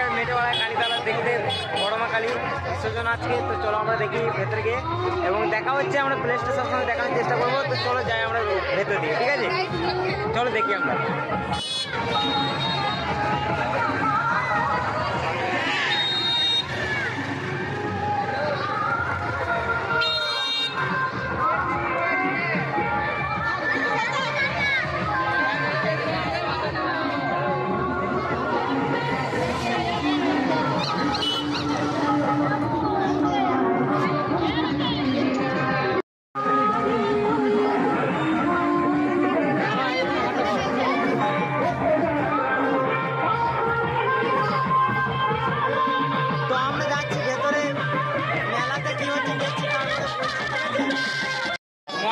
আমরা মেটেওয়ালা কালীতলা দেখতে বড়মা কালী বিসর্জন আজকে, তো চলো আমরা দেখি ভেতরে গিয়ে। এবং দেখা হচ্ছে আমরা প্লে স্টেশন সঙ্গে দেখানোর চেষ্টা করব, তো চলো যাই আমরা ভেতর দিকে, ঠিক আছে? চলো দেখি আমরা।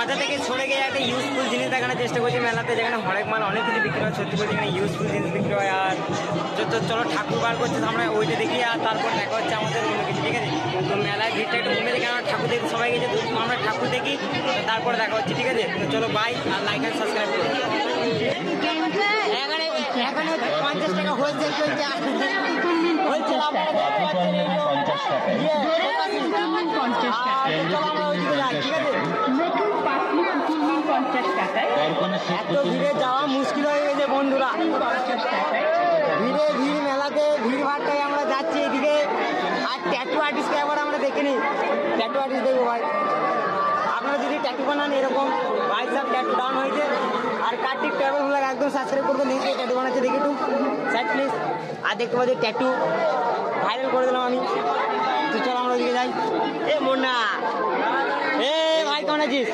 মজা থেকে ছড়ে গিয়ে একটা ইউজফুল জিনিস দেখানোর চেষ্টা করছি মেলাতে যেখানে হরেক মাল অনেক কিছু বিক্রি হয় সত্যি বলছি এখানে ইউজফুল জিনিস বিক্রি হয়। আর চ- চ- চলো ঠাকুর বার করছে আমরা ওইটা দেখি আর তারপর দেখা হচ্ছে আমাদের অন্য কিছু ঠিক আছে? তো মেলায় ভিড়টা একটু কমে দেখি আমরা ঠাকুর দেখি সবাই গেছে তো আমরা ঠাকুর দেখি তারপর দেখা হচ্ছে ঠিক আছে? তো চলো বাই আর লাইক আর সাবস্ক্রাইব করো। এখানে এখানে পঞ্চাশ টাকা হোলসেল চলছে। হোলসেল পঞ্চাশ ঠিক আছে? পঞ্চাশ টাকায়। এত ভিড়ে যাওয়া মুশকিল হয়ে গেছে বন্ধুরা। পঞ্চাশ টাকায়। ভিড়ে ভিড় মেলাতে ভিড় ভাড়টাই আমরা যাচ্ছি এদিকে। আর ট্যাটু আর্টিস্টকে একবার আমরা দেখে নিই। ট্যাটু আর্টিস্ট দেখব ভাই। আপনারা যদি ট্যাটু বানান এরকম ভাই সব ট্যাটু ডাউন হয়েছে। আর কার্তিক ট্রাভেল ব্লগ একদম সাবস্ক্রাইব করবেন দেখি ট্যাটু বানাচ্ছে দেখি একটু। স্যার প্লিজ আর দেখতে পাচ্ছি ট্যাটু ভাইরাল করে দিলাম আমি। তো চলো আমরা ওদিকে যাই। এ মোনা এ কেমন আছিস।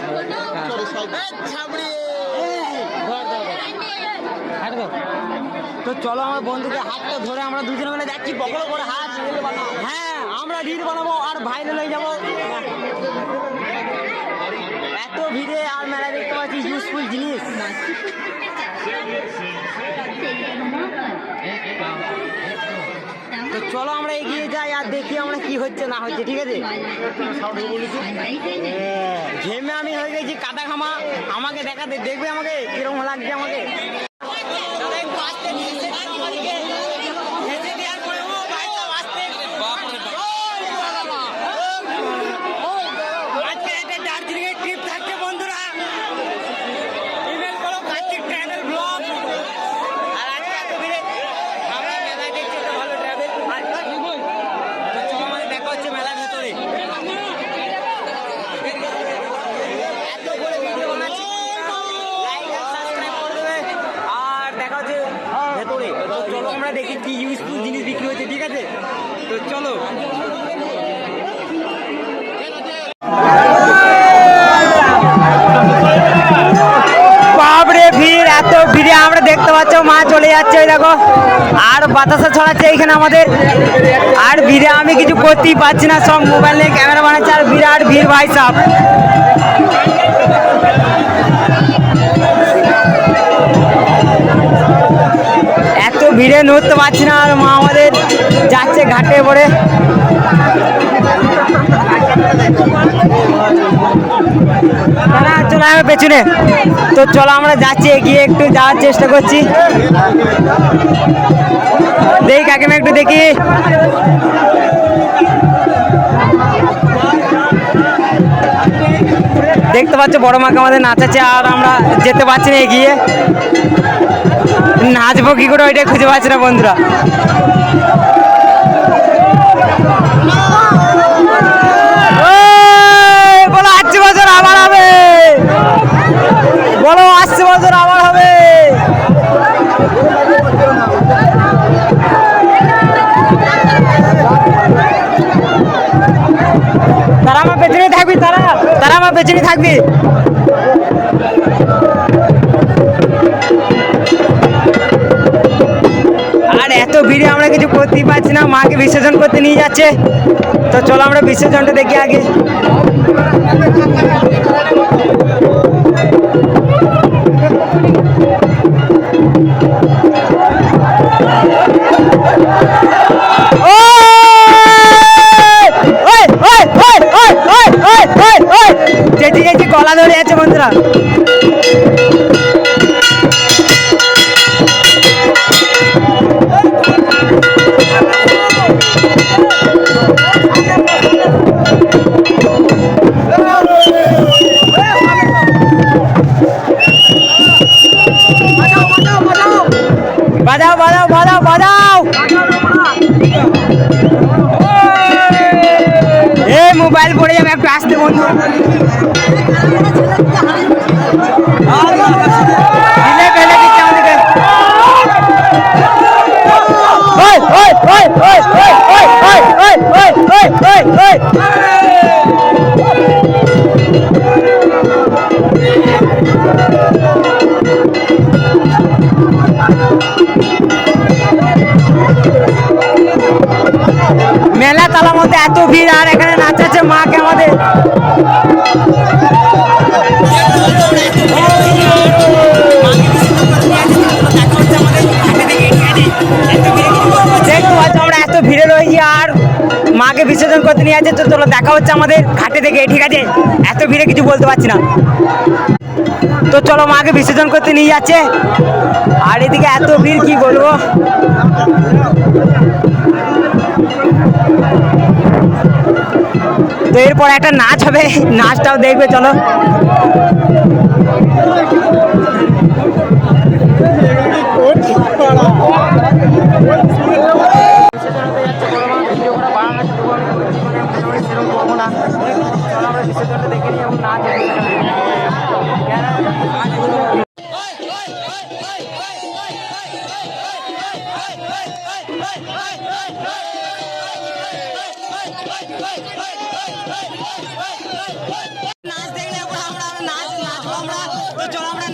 তো চলো আমার বন্ধুকে হাতটা ধরে আমরা দুজনে মিলে যাচ্ছি বকলো করে হাত। হ্যাঁ আমরা রিল বানাবো আর ভাইরাল হয়ে যাব। এত ভিড়ে আর মেলা দেখতে পাচ্ছি ইউজফুল জিনিস। চলো আমরা এগিয়ে যাই আর দেখি আমরা কি হচ্ছে, না হচ্ছে, ঠিক আছে? ঘেমে আমি হয়ে গেছি কাদা খামা আমাকে দেখাতে, দেখবে আমাকে? কীরকম লাগছে আমাকে আজকে একটা দার্জিলিং এর ট্রিপ থাকছে বন্ধুরা ইমেল করো কার্তিক ট্রাভেল ব্লগ আর আজকে এত ভিড়ে আমরা মেলায় দেখছি একটা ভালো ট্রাভেল আর তো চলো আমাদের দেখা হচ্ছে মেলার ভেতরে এত করে ভিডিও বানাচ্ছি লাইক আর সাবস্ক্রাইব করে দেবে আর দেখা হচ্ছে ভেতরে তো চলো আমরা দেখি কি ইউজফুল জিনিস বিক্রি হচ্ছে ঠিক আছে? তো চলো। বাপরে ভিড়, এত ভিড়ে আমরা দেখতে পাচ্ছ, মা চলে যাচ্ছে ওই দেখো। আর আমাদের। আর ভিড়ে আমি কিছু করতেই পারছি না, সব মোবাইল নিয়ে ক্যামেরা বানাচ্ছে, আর বিরাট ভিড় ভাই সাহ ভিড়ে নড়তে পারছি না আর মা আমাদের যাচ্ছে ঘাটে পড়ে। চলে পেছনে। তো চলো আমরা যাচ্ছি, এগিয়ে একটু যাওয়ার চেষ্টা করছি। দেখি কাকিমা, একটু দেখি। দেখতে পাচ্ছ, বড় মাকে আমাদের নাচাচ্ছে আর আমরা যেতে পারছি না এগিয়ে। নাচবো কি করে ওইটাই খুঁজে পাচ্ছি না বন্ধুরা। বলো আসছে বছর হবে। বলো আসছে বছর হবে। তারা আমার পেছনে থাকবি, তারা। তারা আমার পেছনে থাকবি। ভিড়ে আমরা কিছু করতেই পারছি না মাকে বিসর্জন করতে নিয়ে যাচ্ছে তো চলো আমরা বিসর্জনটা দেখি আগে গলা ধরে যাচ্ছে বন্ধুরা একটু আসতে ভিড় আর এখানে নাচাচ্ছে মাকে আমাদের। ভিড়ে আর মাকে বিসর্জন করতে নিয়ে যাচ্ছে, তো চলো দেখা হচ্ছে আমাদের ঘাটে থেকে। ঠিক আছে? এত ভিড়ে কিছু বলতে পারছি না। তো চলো মাকে বিসর্জন করতে নিয়ে যাচ্ছে। আর এদিকে এত ভিড় কি বলব? তো এরপর একটা নাচ হবে নাচটাও দেখবে চলো। নাচ দেখলে আমরা નાચ દેખ લે આપણે હમણાં નાચ નાચવા હમણાં ચલો આપણે